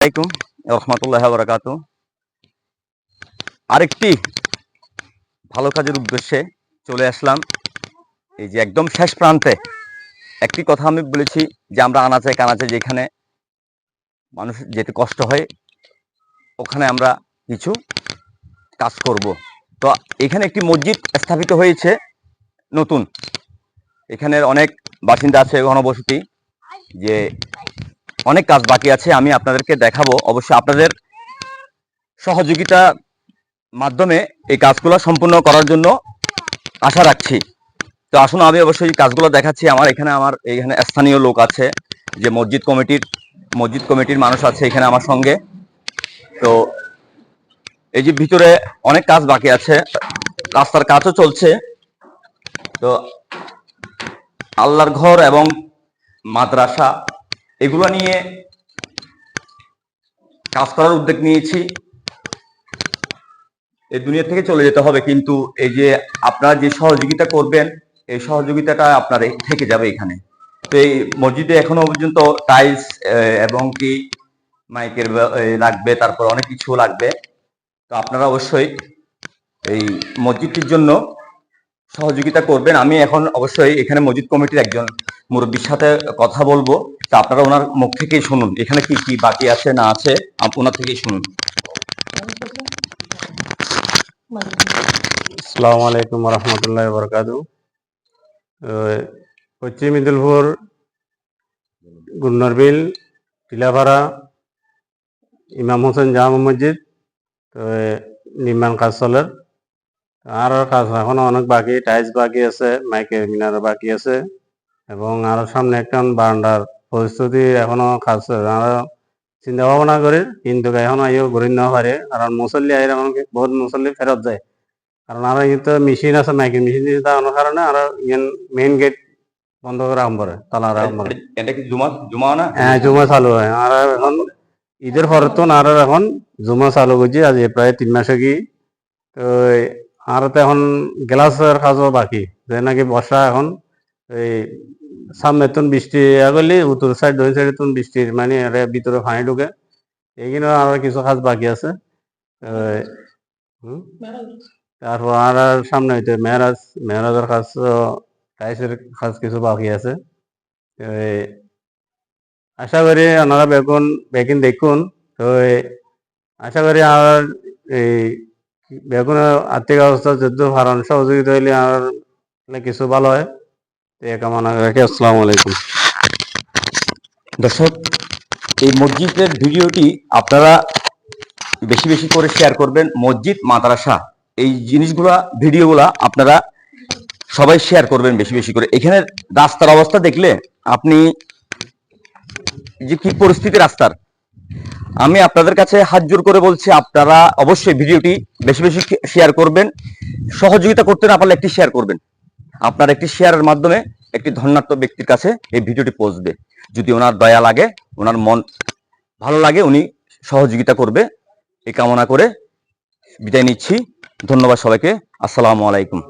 রহমতুল্লাহ আরেকটি ভালো কাজের উদ্দেশ্যে চলে আসলাম। এই যে একদম শেষ প্রান্তে একটি কথা আমি বলেছি যে আমরা আনাচে কানাচে যেখানে মানুষ যেতে কষ্ট হয়, ওখানে আমরা কিছু কাজ করব। তো এখানে একটি মসজিদ স্থাপিত হয়েছে নতুন। এখানের অনেক বাসিন্দা আছে ঘনবসতি যে অনেক কাজ বাকি আছে, আমি আপনাদেরকে দেখাবো। অবশ্যই আপনাদের সহযোগিতা মাধ্যমে এই কাজগুলো সম্পূর্ণ করার জন্য আশা রাখছি। তো আসুন, আমি অবশ্যই কাজগুলো দেখাচ্ছি। আমার এখানে আমার এখানে স্থানীয় লোক আছে, যে মসজিদ কমিটির মসজিদ কমিটির মানুষ আছে এখানে আমার সঙ্গে। তো এই যে ভিতরে অনেক কাজ বাকি আছে, রাস্তার কাজও চলছে। তো আল্লাহর ঘর এবং মাদ্রাসা এগুলো নিয়ে কাজ করার উদ্যোগ নিয়েছি। এই দুনিয়া থেকে চলে যেতে হবে, কিন্তু এই যে আপনারা যে সহযোগিতা করবেন, এই সহযোগিতাটা আপনার থেকে যাবে এখানে। তো এই মসজিদে এখনও পর্যন্ত টাইলস এবং কি মাইকের লাগবে, তারপর অনেক কিছু লাগবে। তো আপনারা অবশ্যই এই মসজিদটির জন্য সহযোগিতা করবেন। আমি এখন অবশ্যই এখানে মসজিদ কমিটির একজন মুরব্বীর সাথে কথা বলব। তা আপনারা ওনার মুখ থেকেই শুনুন। এখানে কি কি বাকি আছে না আছে ওনার থেকেই শুনুন। আসসালামু আলাইকুম রহমতুল্লাহ বরকাতু পশ্চিম ইদুলপুর গুন্নরবিল টিলাপাড়া, ইমাম হোসেন জামা মসজিদ, তো নির্মাণ কাজ চলে আর কাজ এখনও অনেক বাকি, টাইলস বাকি আছে, মাইকের মিনার বাকি আছে। এবং আরও সামনে একটা বারান্দার প্রস্তুতি এখনও কাজ আরও চিন্তা ভাবনা করি কিন্তু এখনও আইও ঘুরে নেওয়া পারে। কারণ মুসল্লি আইলে এখন বহুত মুসল্লি ফেরত যায়। কারণ আর তো মেশিন আছে মাইকের মেশিন দিয়ে দাঁড়ানোর কারণে আর মেইন গেট বন্ধ করে আম পরে তালা রাম পরে এটা কি জুমা জুমা না? হ্যাঁ জুমা চালু হয়। আর এখন ঈদের পরে তো আর এখন জুমা চালু করছি আজ প্রায় তিন মাস কি তো আর তো এখন গ্লাসের কাজও বাকি। যে নাকি বর্ষা এখন এই সামনে তুন বৃষ্টি আগলি উত্তর সাইড দক্ষিণ সাইডে তুন বৃষ্টির মানে ভিতরে পানি ঢুকে। এইখানে আর কিছু কাজ বাকি আছে। তারপর আর আর সামনে হইতে মেহরাজ, মেহরাজের কাজ টাইসের কাজ কিছু বাকি আছে। তো আশা করি আপনারা বেগুন, বেগিন দেখুন। তো আশা করি আর এই বেগুনের আর্থিক অবস্থা যদি ভারণ সহযোগিতা হইলে আর কিছু ভালো হয়। দর্শক, এই মসজিদের ভিডিওটি আপনারা বেশি বেশি করে শেয়ার করবেন মসজিদ, মাদ্রাসা, এই জিনিসগুলা, ভিডিওগুলা আপনারা সবাই শেয়ার করবেন বেশি বেশি করে। এখানে রাস্তার অবস্থা দেখলে আপনি যে কি পরিস্থিতি রাস্তার? আমি আপনাদের কাছে হাত জোর করে বলছি, আপনারা অবশ্যই ভিডিওটি বেশি বেশি শেয়ার করবেন। সহযোগিতা করতে না পারলে একটি শেয়ার করবেন। আপনার একটি শেয়ারের মাধ্যমে একটি ধন্যাত্ম ব্যক্তির কাছে এই ভিডিওটি পৌঁছবে। যদি ওনার দয়া লাগে, ওনার মন ভালো লাগে, উনি সহযোগিতা করবে। এই কামনা করে বিদায় নিচ্ছি। ধন্যবাদ সবাইকে। আসসালামু আলাইকুম।